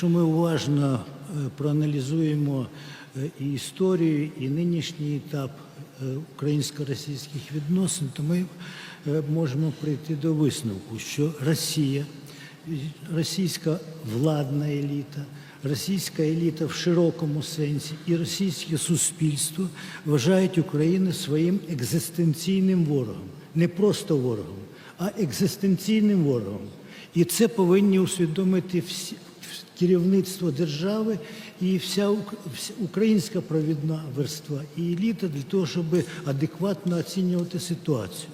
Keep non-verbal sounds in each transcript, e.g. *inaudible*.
Якщо ми уважно е, проаналізуємо е, і історію, і нинішній етап е, українсько-російських відносин, то ми можемо прийти до висновку, що Росія, російська владна еліта, російська еліта в широкому сенсі і російське суспільство вважають Україну своїм екзистенційним ворогом, не просто ворогом, а екзистенційним ворогом. І це повинні усвідомити всі керівництво держави і вся українська провідна верства і еліта для того, щоб адекватно оцінювати ситуацію.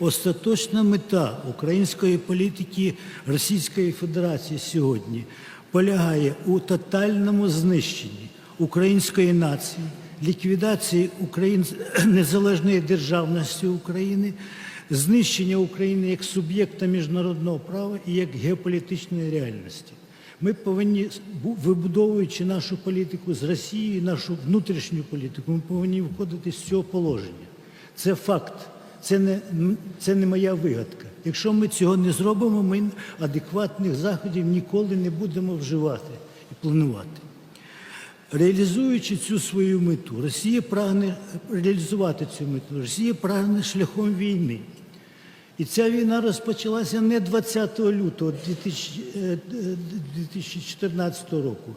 Остаточна мета української політики Російської Федерації сьогодні полягає у тотальному знищенні української нації, ліквідації Україн... *clears throat* незалежної державності України, знищення України як суб'єкта міжнародного права і як геополітичної реальності. Ми повинні, вибудовуючи нашу політику з Росією, нашу внутрішню політику, ми повинні виходити з цього положення. Це факт, це не, це не моя вигадка. Якщо ми цього не зробимо, ми адекватних заходів ніколи не будемо вживати і планувати. Реалізуючи цю свою мету, Росія прагне реалізувати цю мету. Росія прагне шляхом війни. І ця війна розпочалася не 20 лютого 2000, е, 2014 року.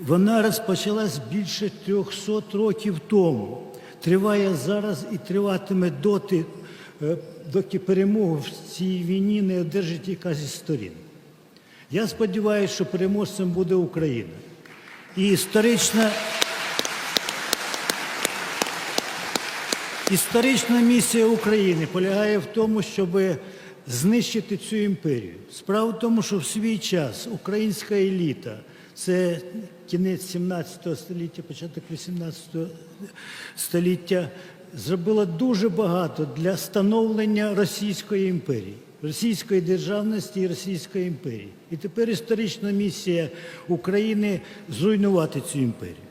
Вона розпочалась більше 300 років тому. Триває зараз і триватиме доти, е, доки перемогу в цій війні не одержить якась із сторін. Я сподіваюся, що переможцем буде Україна. І історична. Історична місія України полягає в тому, щоб знищити цю імперію. Справа в тому, що в свій час українська еліта, це кінець 17 століття, початок 18 століття, зробила дуже багато для становлення Російської імперії, Російської державності і Російської імперії. І тепер історична місія України зруйнувати цю імперію.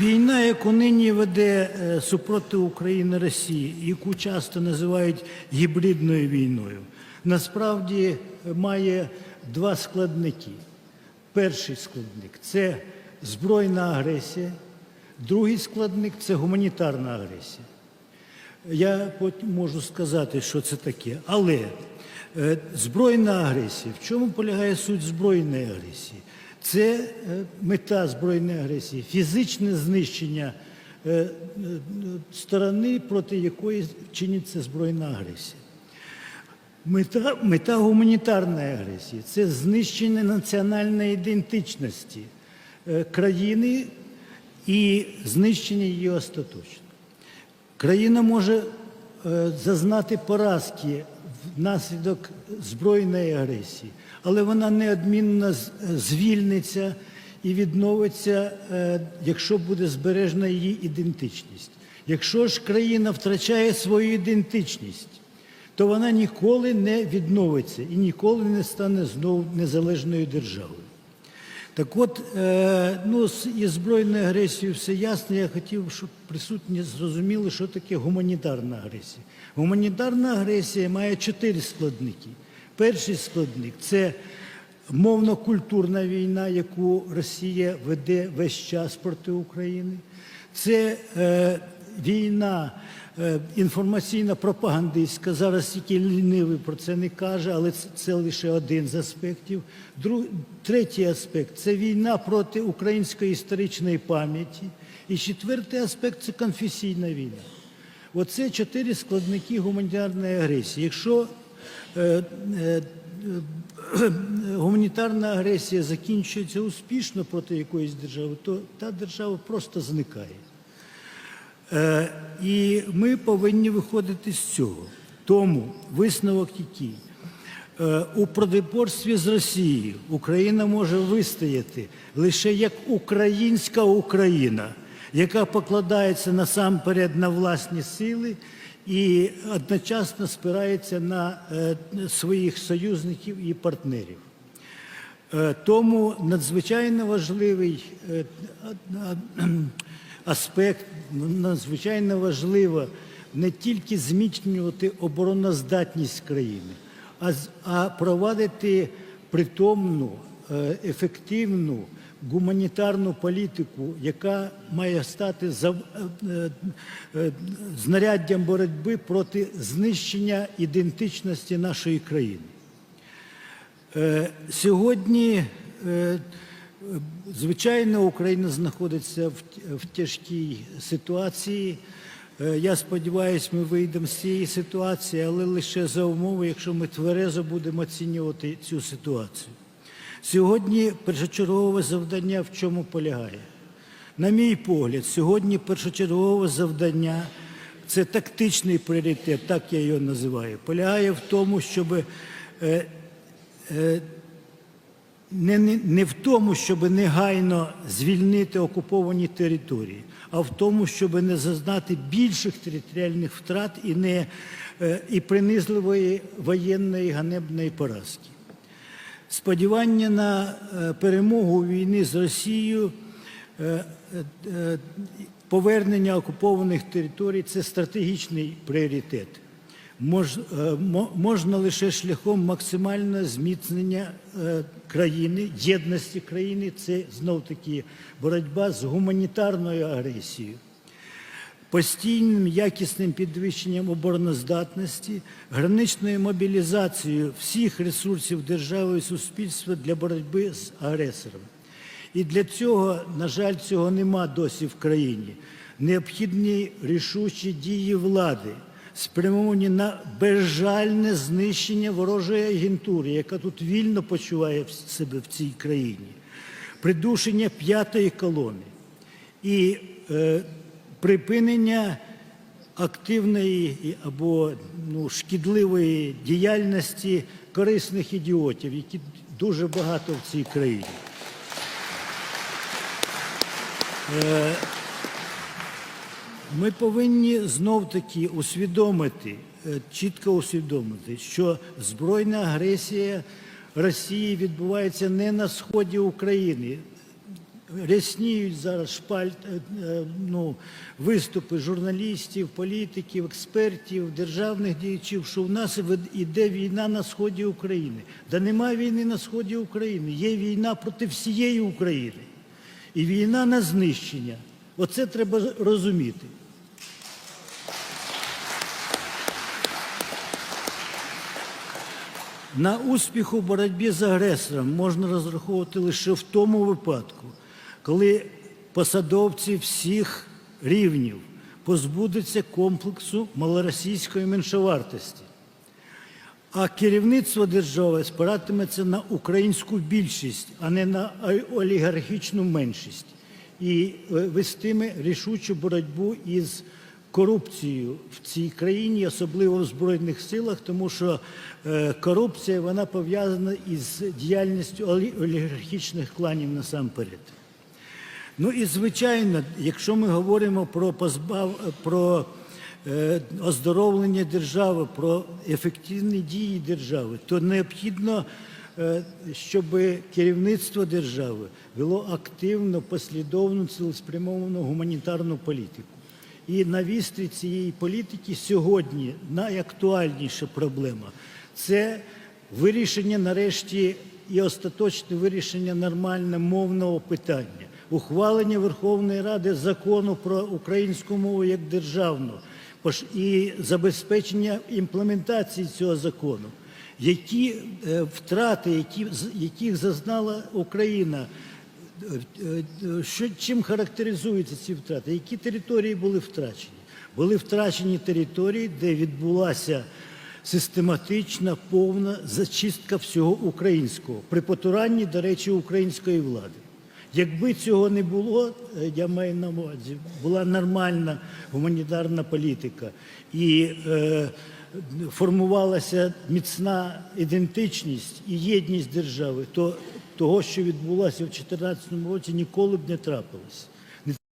Війна, яку нині веде е, супроти України Росії, яку часто називають гібридною війною, насправді е, має два складники. Перший складник це збройна агресія, другий складник це гуманітарна агресія. Я можу сказати, що це таке. Але е, збройна агресія, в чому полягає суть збройної агресії? Це е, мета збройної агресії, фізичне знищення е, е, сторони, проти якої чиниться збройна агресія. Мета, мета гуманітарної агресії це знищення національної ідентичності країни і знищення її остаточно. Країна може зазнати поразки внаслідок збройної агресії, але вона неодмінно звільниться і відновиться, е, якщо буде збережена її ідентичність. Якщо ж країна втрачає свою ідентичність, то вона ніколи не відновиться і ніколи не стане знову незалежною державою. Так от, е, ну, із збройною агресією все ясно. Я хотів, щоб присутні зрозуміли, що таке гуманітарна агресія. Гуманітарна агресія має чотири складники. Перший складник це мовно-культурна війна, яку Росія веде весь час проти України. Це е, війна е, інформаційна пропагандистська. Зараз тільки лінивий про це не каже, але це, це лише один з аспектів. Друг, третій аспект це війна проти української історичної пам'яті. І четвертий аспект це конфесійна війна. Оце чотири складники гуманітарної агресії. Якщо е, е, е, гуманітарна агресія закінчується успішно проти якоїсь держави, то та держава просто зникає. Е, І ми повинні виходити з цього. Тому висновок який. Е, У протипорстві з Росією Україна може вистояти лише як українська Україна, яка покладається насамперед на власні сили і одночасно спирається на е, своїх союзників і партнерів. Тому надзвичайно важливий аспект, надзвичайно важлива не тільки зміцнювати обороноздатність країни, а, провадити притомну, е, ефективну гуманітарну політику, яка має стати е, е, знаряддям боротьби проти знищення ідентичності нашої країни. Сьогодні, звичайно, Україна знаходиться в тяжкій ситуації. Е, Я сподіваюся, ми вийдемо з цієї ситуації, але лише за умови, якщо ми тверезо будемо оцінювати цю ситуацію. Сьогодні першочергове завдання в чому полягає? На мій погляд, сьогодні першочергове завдання це тактичний пріоритет, так я його називаю. Полягає в тому, щоб е, не, не, не в тому, щоб негайно звільнити окуповані території, а в тому, щоб не зазнати більших територіальних втрат і, не, е, і принизливої воєнної ганебної поразки. Сподівання на е, перемогу війни з Росією, е, повернення окупованих територій це стратегічний пріоритет. Мож, е, можна лише шляхом максимального зміцнення е, країни, єдності країни. Це знов таки боротьба з гуманітарною агресією постійним якісним підвищенням обороноздатності, граничною мобілізацією всіх ресурсів держави і суспільства для боротьби з агресором. І для цього, на жаль, цього нема досі в країні. Необхідні рішучі дії влади, спрямовані на безжальне знищення ворожої агентури, яка тут вільно почуває себе в цій країні, придушення п'ятої колони і е, припинення активної або ну, шкідливої діяльності корисних ідіотів, які дуже багато в цій країні. Е, Ми повинні знов таки усвідомити, е, чітко усвідомити, що збройна агресія Росії відбувається не на сході України. Рясніють зараз шпальт, е, е, ну, виступи журналістів, політиків, експертів, державних діячів, що в нас іде війна на сході України. Да немає війни на сході України, є війна проти всієї України. І війна на знищення. Оце треба розуміти. На успіх у боротьбі з агресором можна розраховувати лише в тому випадку, коли посадовці всіх рівнів позбудуться комплексу малоросійської меншовартості. А керівництво держави спиратиметься на українську більшість, а не на олігархічну меншість, і е, вестиме рішучу боротьбу із корупцією в цій країні, особливо в збройних силах, тому що е, корупція вона пов'язана із діяльністю олігархічних кланів насамперед. Ну і звичайно, якщо ми говоримо про позбав про е, оздоровлення держави, про ефективні дії держави, то необхідно, е, щоб керівництво держави вело активну, послідовну, цілеспрямовану гуманітарну політику. І на вістрі цієї політики сьогодні найактуальніша проблема це вирішення нарешті і остаточне вирішення нормальне мовного питання, ухвалення Верховної Ради закону про українську мову як державну і забезпечення імплементації цього закону. Які е, втрати, які, яких зазнала Україна що, чим характеризуються ці втрати? Які території були втрачені? Були втрачені території, де відбулася систематична, повна зачистка всього українського при потуранні, до речі, української влади. Якби цього не було, е, я маю на увазі, була нормальна гуманітарна політика і е, формувалася міцна ідентичність і єдність держави, то того, що відбулося в 2014 році, ніколи б не трапилось.